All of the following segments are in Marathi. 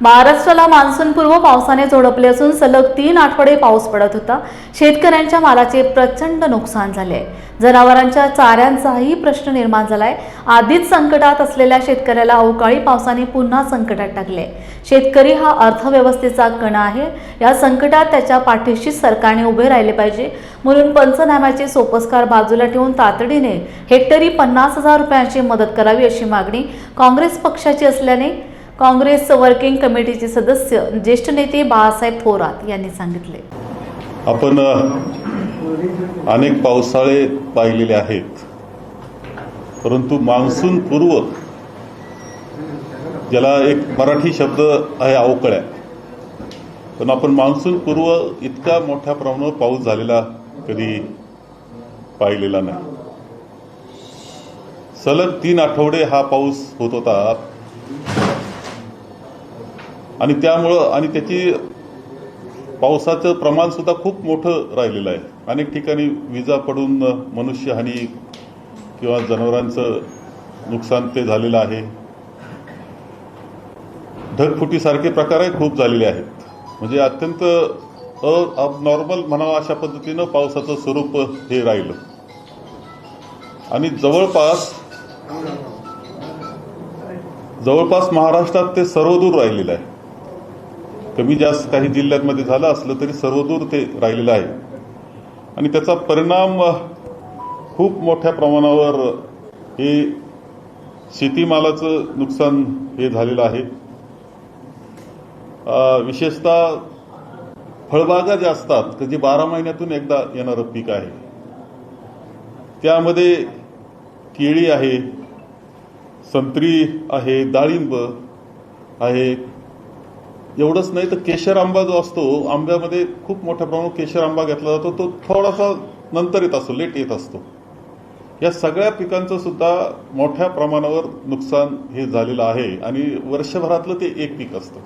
महाराष्ट्राला मान्सूनपूर्व पावसाने झोडपले असून सलग तीन आठवडे पाऊस पडत होता. शेतकऱ्यांच्या मालाचे प्रचंड नुकसान झाले. जनावरांच्या चाऱ्यांचाही प्रश्न निर्माण झालाय. आधीच संकटात असलेल्या शेतकऱ्याला अवकाळी पावसाने पुन्हा संकटात टाकले. शेतकरी हा अर्थव्यवस्थेचा कणा आहे. या संकटात त्याच्या पाठीशी सरकारने उभे राहिले पाहिजे. म्हणून पंचनाम्याचे सोपस्कार बाजूला ठेवून तातडीने हेक्टरी पन्नास हजार रुपयांची मदत करावी अशी मागणी काँग्रेस पक्षाची असल्याने काँग्रेस वर्किंग कमिटीचे सदस्य ज्येष्ठ नेते बाळासाहेब थोरात यांनी सांगितले. आपण अनेक पावसाळे पाहिलेले आहेत. परंतु मान्सून पूर्व ज्याला एक मराठी शब्द आहे अवकळ्या. पण आपण मान्सून पूर्व इतका मोठ्या प्रमाणावर पाऊस झालेला कधी पाहिलेला नाही. सलग तीन आठवडे हा पाऊस होत होता. आणि त्यामुळं आणि त्याची पावसाचं प्रमाण सुद्धा खूप मोठं राहिलेलं आहे. अनेक ठिकाणी विजा पडून मनुष्यहानी किंवा जनावरांचं नुकसान ते झालेलं आहे. ढगफुटीसारखे प्रकारही खूप झालेले आहेत. म्हणजे अत्यंत नॉर्मल म्हणावं अशा पद्धतीनं पावसाचं स्वरूप हे राहिलं. आणि जवळपास जवळपास महाराष्ट्रात ते सर्वदूर राहिलेलं आहे. कमी जास्त काही जिल्ह्यांमध्ये झालं असलं तरी सर्वदूर ते राहिलेलं आहे. आणि त्याचा परिणाम खूप मोठ्या प्रमाणावर हे शेतीमालाचं नुकसान हे झालेलं आहे. विशेषतः फळबागा ज्या असतात जे बारा महिन्यातून एकदा येणारं पीक आहे. त्यामध्ये केळी आहे संत्री आहे डाळिंब आहे एवढंच नाही तर केशर आंबा जो असतो आंब्यामध्ये खूप मोठ्या प्रमाणात केशर आंबा घेतला जातो तो थोडासा नंतर येत असतो लेट येत असतो. या सगळ्या पिकांचं सुद्धा मोठ्या प्रमाणावर नुकसान हे झालेलं आहे आणि वर्षभरातलं ते एक पीक असतं.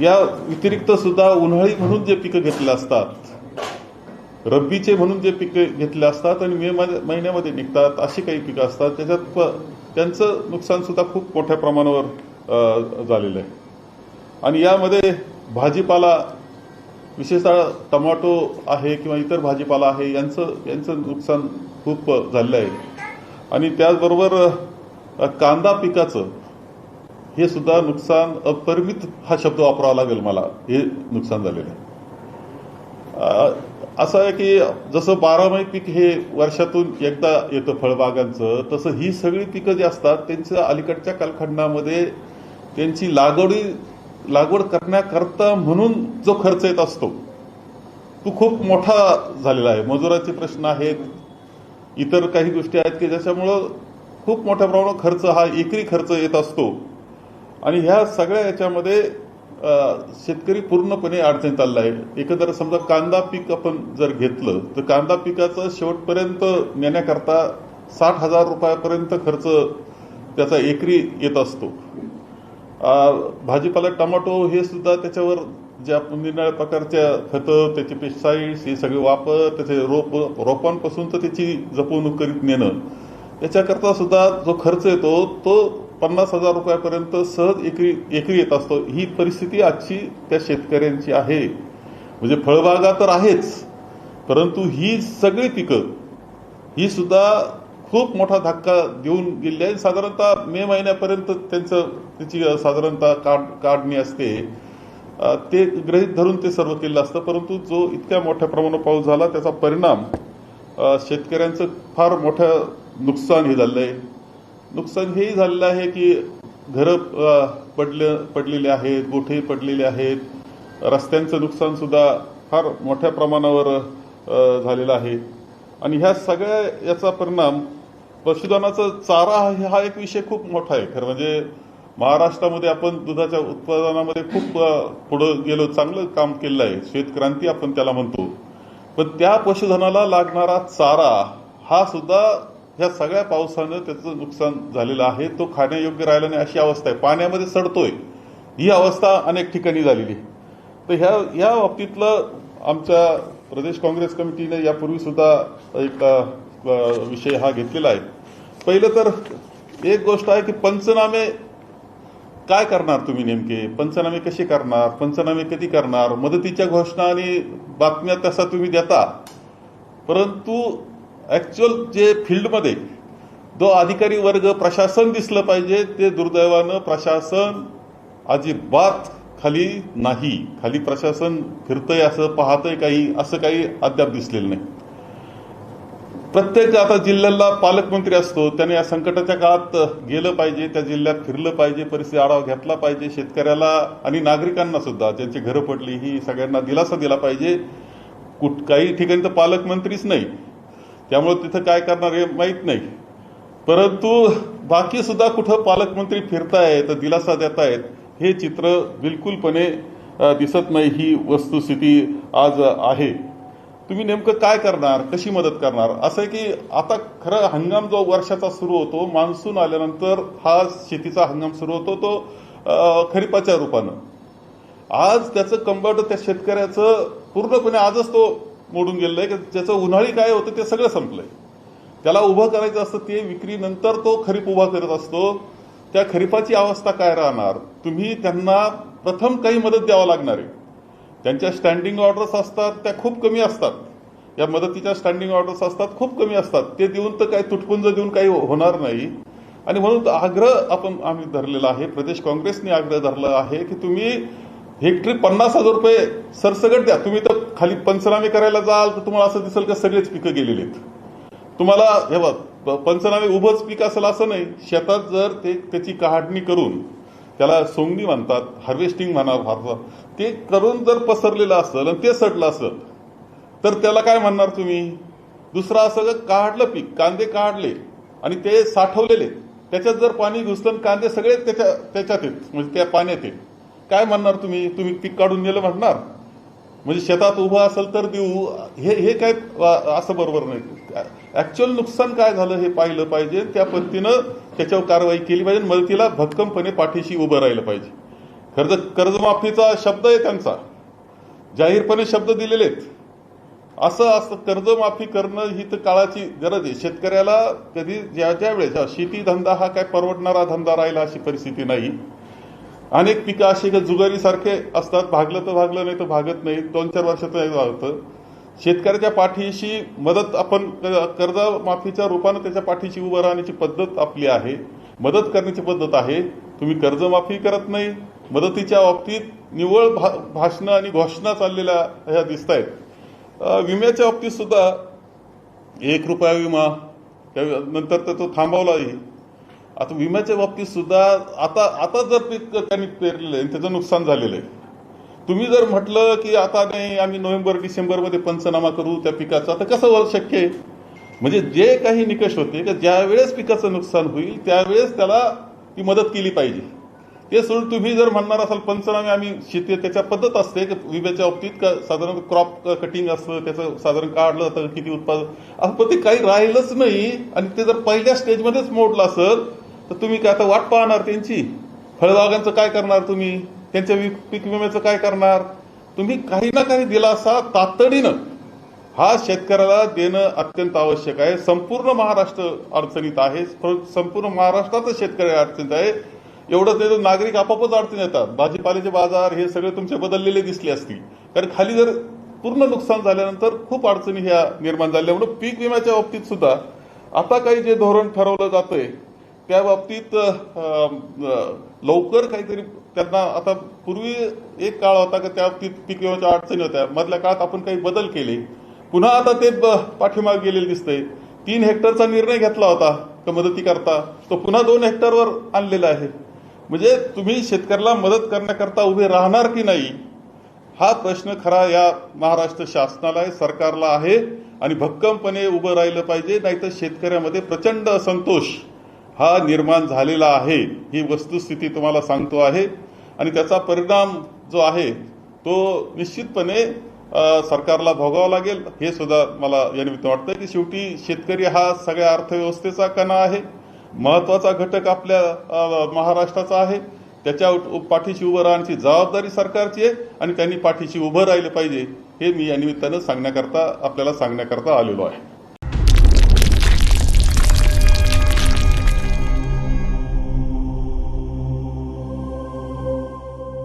या व्यतिरिक्त सुद्धा उन्हाळी म्हणून जे पिकं घेतले असतात रब्बीचे म्हणून जे पिकं घेतले असतात आणि मे महिन्यामध्ये निघतात अशी काही पिकं असतात त्याच्यात प- त्यांचं नुकसान सुद्धा खूप मोठ्या प्रमाणावर झालेलं आहे. आणि यामध्ये भाजीपाला विशेषतः टमाटो आहे किंवा इतर भाजीपाला आहे यांचं यांचं नुकसान खूप झालेलं आहे. आणि त्याचबरोबर कांदा पिकाचं हे सुद्धा नुकसान अपरिमित हा शब्द वापरावा लागेल मला. हे नुकसान झालेलं आहे. असं आहे की जसं बारामाही पीक हे वर्षातून एकदा येतं फळबागांचं तसं ही सगळी पिकं जी असतात त्यांच्या अलीकडच्या कालखंडामध्ये त्यांची लागवडी लागवड करण्याकरता म्हणून जो खर्च येत असतो तो खूप मोठा झालेला आहे. मजुराचे प्रश्न आहेत इतर काही गोष्टी आहेत की ज्याच्यामुळं खूप मोठ्या प्रमाणात खर्च हा एकरी खर्च येत असतो. आणि ह्या सगळ्या याच्यामध्ये शेतकरी पूर्णपणे अडचणीत आलेला आहे. एकंदर समजा कांदा पीक आपण जर घेतलं तर कांदा पिकाचं शेवटपर्यंत नेण्याकरता साठ हजार रुपयापर्यंत खर्च त्याचा एकरी येत असतो. भाजीपाला टमाटो हे सुद्धा त्याच्यावर ज्या निरनिळ्या प्रकारच्या खतं त्याचे पेस्टिसाइड्स हे सगळे वापर त्याचे रोप रोपांपासून तर त्याची जपवणूक करीत नेणं त्याच्याकरता सुद्धा जो खर्च येतो तो पन्नास हजार रुपयापर्यंत सहज एकरी एकरी येत असतो. ही परिस्थिती आजची त्या शेतकऱ्यांची आहे. म्हणजे फळबागा तर आहेच परंतु ही सगळी पिकं ही सुद्धा खूप मोठा धक्का देऊन गेले आहे. साधारणतः मे महिन्यापर्यंत त्यांचं त्याची साधारणतः काढ काढणी असते. ते ग्रहित धरून ते सर्व केलं असतं. परंतु जो इतक्या मोठ्या प्रमाणात पाऊस झाला त्याचा परिणाम शेतकऱ्यांचं फार मोठं नुकसान हे झालेलं आहे. नुकसान हेही झालेलं आहे की घरं पडले पडलेले आहेत गोठे पडलेले आहेत. रस्त्यांचं नुकसान सुद्धा फार मोठ्या प्रमाणावर झालेलं आहे. आणि ह्या सगळ्या याचा परिणाम पशुधनाचा चारा हा- हा एक विषय खूप मोठा आहे. खरं म्हणजे महाराष्ट्रामध्ये आपण दुधाच्या उत्पादनामध्ये खूप पुढं गेलो चांगलं काम केलं आहे. श्वेतक्रांती आपण त्याला म्हणतो. पण त्या पशुधनाला लागणारा चारा हा सुद्धा ह्या सगळ्या पावसानं त्याचं नुकसान झालेलं आहे. तो खाण्यायोग्य राहिला नाही अशी अवस्था आहे. पाण्यामध्ये सडतोय. ही अवस्था अनेक ठिकाणी झालेली आहे. तर ह्या या बाबतीतलं आमच्या प्रदेश काँग्रेस कमिटीने यापूर्वी सुद्धा एक विषय हा घेतलेला आहे. पहिलं तर एक गोष्ट आहे की पंचनामे काय करणार तुम्ही नेमके? पंचनामे कसे करणार? पंचनामे कधी करणार? मदतीच्या घोषणा आणि बातम्या तसा तुम्ही देता. परंतु ॲक्च्युअल जे फील्डमध्ये जो अधिकारी वर्ग प्रशासन दिसलं पाहिजे ते दुर्दैवानं प्रशासन अजिबात खाली नाही. खाली प्रशासन फिरतंय असं पाहतंय काही असं काही अद्याप दिसलेलं नाही. प्रत्येक आता जिल्ह्याला पालकमंत्री असतो त्याने या संकटाच्या काळात गेलं पाहिजे त्या जिल्ह्यात फिरलं पाहिजे परिस्थिती आढावा घेतला पाहिजे शेतकऱ्याला आणि नागरिकांना सुद्धा ज्यांची घरं पडली ही सगळ्यांना दिलासा दिला पाहिजे. कुठ काही ठिकाणी तर पालकमंत्रीच नाही. त्यामुळे तिथं काय करणार हे माहीत नाही. परंतु बाकी सुद्धा कुठं पालकमंत्री फिरतायत दिलासा देतायत हे चित्र बिलकुलपणे दिसत नाही. ही वस्तुस्थिती आज आहे. तुम्ही नेमकं काय करणार? कशी मदत करणार? असं आहे की आता खरं हंगाम जो वर्षाचा सुरू होतो मान्सून आल्यानंतर हा शेतीचा हंगाम सुरू होतो तो खरीपाच्या रूपानं. आज त्याचं कंबट त्या शेतकऱ्याचं पूर्णपणे आजच तो मोडून गेलेलं आहे. की त्याचं उन्हाळी काय होतं ते सगळं संपलंय. त्याला उभं करायचं असतं ते विक्रीनंतर तो खरीप उभा करत असतो. त्या खरीपाची अवस्था काय राहणार? तुम्ही त्यांना प्रथम काही मदत द्यावं लागणार आहे. त्यांच्या स्टँडिंग ऑर्डर्स असतात त्या खूप कमी असतात. या मदतीच्या स्टँडिंग ऑर्डर्स असतात खूप कमी असतात. ते देऊन तर काही तुटपुंज देऊन काही होणार नाही. आणि म्हणून आग्रह आपण आम्ही धरलेला आहे प्रदेश काँग्रेसने आग्रह धरला आहे की तुम्ही हेक्टरी पन्नास हजार रुपये सरसगट द्या. तुम्ही तर खाली पंचनामे करायला जाल तर तुम्हाला असं दिसेल का सगळेच पिकं गेलेली आहेत. तुम्हाला हे बघ पंचनामे उभंच पीक असेल असं नाही. शेतात जर ते त्याची काढणी करून त्याला सोंगणी म्हणतात हार्वेस्टिंग म्हणा भारतात. ते करून जर पसरलेलं असेल आणि ते सडलं असेल तर त्याला काय म्हणणार तुम्ही? दुसरं असं जर काढलं पीक कांदे काढले आणि ते साठवलेले त्याच्यात जर पाणी घुसलं आणि कांदे सगळे त्याच्या त्याच्यात आहेत म्हणजे त्या पाण्यात आहेत काय म्हणणार तुम्ही? तुम्ही पीक काढून नेलं म्हणणार? म्हणजे शेतात उभं असेल तर देऊ हे हे काय असं बरोबर नाही. ॲक्च्युअल नुकसान काय झालं हे पाहिलं पाहिजे. त्या पद्धतीनं त्याच्यावर कारवाई केली पाहिजे मदतीला भक्कमपणे पाठीशी उभं राहिलं पाहिजे. कर्ज कर्जमाफीचा शब्द आहे त्यांचा. जाहीरपणे शब्द दिलेले आहेत असं असं कर्जमाफी करणं ही तर काळाची गरज आहे. शेतकऱ्याला कधी ज्या ज्या वेळेस शेती धंदा हा काय परवडणारा धंदा राहिला अशी परिस्थिती नाही. अनेक पिकं अशी का जुगारीसारखे असतात. भागलं तर भागलं नाही तर भागत नाही. दोन चार वर्षाचं हे होतं. शेतकऱ्याच्या पाठीशी मदत आपण कर्जमाफीच्या रूपानं त्याच्या पाठीशी उभं राहण्याची पद्धत आपली आहे. मदत करण्याची पद्धत आहे. तुम्ही कर्जमाफी करत नाही. मदतीच्या बाबतीत निव्वळ भा भाषणं आणि घोषणा चाललेल्या ह्या दिसत आहेत विम्याच्या बाबतीत सुद्धा एक रुपया विमा त्या नंतर तर तो थांबवलाही. आता विम्याच्या बाबतीत सुद्धा आता आता जर पीक त्यांनी पेरलेलं आहे त्याचं नुकसान झालेलं आहे तुम्ही जर म्हटलं की आता नाही आम्ही नोव्हेंबर डिसेंबरमध्ये पंचनामा करू त्या पिकाचा तर कसं शक्य आहे? म्हणजे जे काही निकष होते की ज्यावेळेस पिकाचं नुकसान होईल त्यावेळेस त्याला ती मदत केली पाहिजे. ते सोडून तुम्ही जर म्हणणार असाल पंचनामे आम्ही शेती त्याच्या पद्धत असते की विम्याच्या बाबतीत का साधारण क्रॉप कटिंग असतं त्याचं साधारण काढलं जातं किती उत्पादन असं पण ते काही राहिलंच नाही आणि ते जर पहिल्या स्टेजमध्येच मोडलं असेल तर तुम्ही काय आता वाट पाहणार त्यांची? फळबागांचं काय करणार तुम्ही? त्यांच्या पीक विम्याचं काय करणार? तुम्ही काही ना काही दिलासा तातडीनं. हा शेतकऱ्याला देणं अत्यंत आवश्यक आहे. संपूर्ण महाराष्ट्र अडचणीत आहे. संपूर्ण महाराष्ट्रातच शेतकरी अडचणीत आहे. एवढं ते नागरिक आपापच अडचण येतात. भाजीपाल्याचे बाजार हे सगळे तुमचे बदललेले दिसले असतील. कारण खाली जर पूर्ण नुकसान झाल्यानंतर खूप अडचणी ह्या निर्माण झाल्या. म्हणून पीक विम्याच्या बाबतीत सुद्धा आता काही जे धोरण ठरवलं जातंय त्या बाबतीत लवकर काहीतरी त्यांना आता पूर्वी एक काळ होता की त्या पीक विम्याच्या अडचणी होत्या. मधल्या काळात आपण काही बदल केले. पुन्हा आता ते ब- गेलेले दिसतंय. तीन हेक्टरचा निर्णय घेतला होता तर मदती करता तो पुन्हा दोन हेक्टरवर आणलेला आहे. म्हणजे तुम्ही शेतकऱ्याला मदत करण्याकरता उभे राहणार की नाही? हा प्रश्न खरा या महाराष्ट्र शासनाला आहे सरकारला आहे आणि भक्कमपणे उभं राहिलं पाहिजे नाहीतर शेतकऱ्यामध्ये प्रचंड असंतोष हा निर्माण झालेला आहे. ही वस्तुस्थिती तुम्हाला सांगतो आहे. आणि त्याचा परिणाम जो आहे तो निश्चितपणे सरकारला भोगावा लागेल. हे सुद्धा मला या निमित्त वाटतं की शेवटी शेतकरी हा सगळ्या अर्थव्यवस्थेचा कणा आहे. महत्त्वाचा घटक आपल्या महाराष्ट्राचा आहे. त्याच्या पाठीशी उभं राहण्याची जबाबदारी सरकारची आहे आणि त्यांनी पाठीशी उभं राहिलं पाहिजे हे मी या निमित्तानं सांगण्याकरता आपल्याला सांगण्याकरता आलेलो आहे.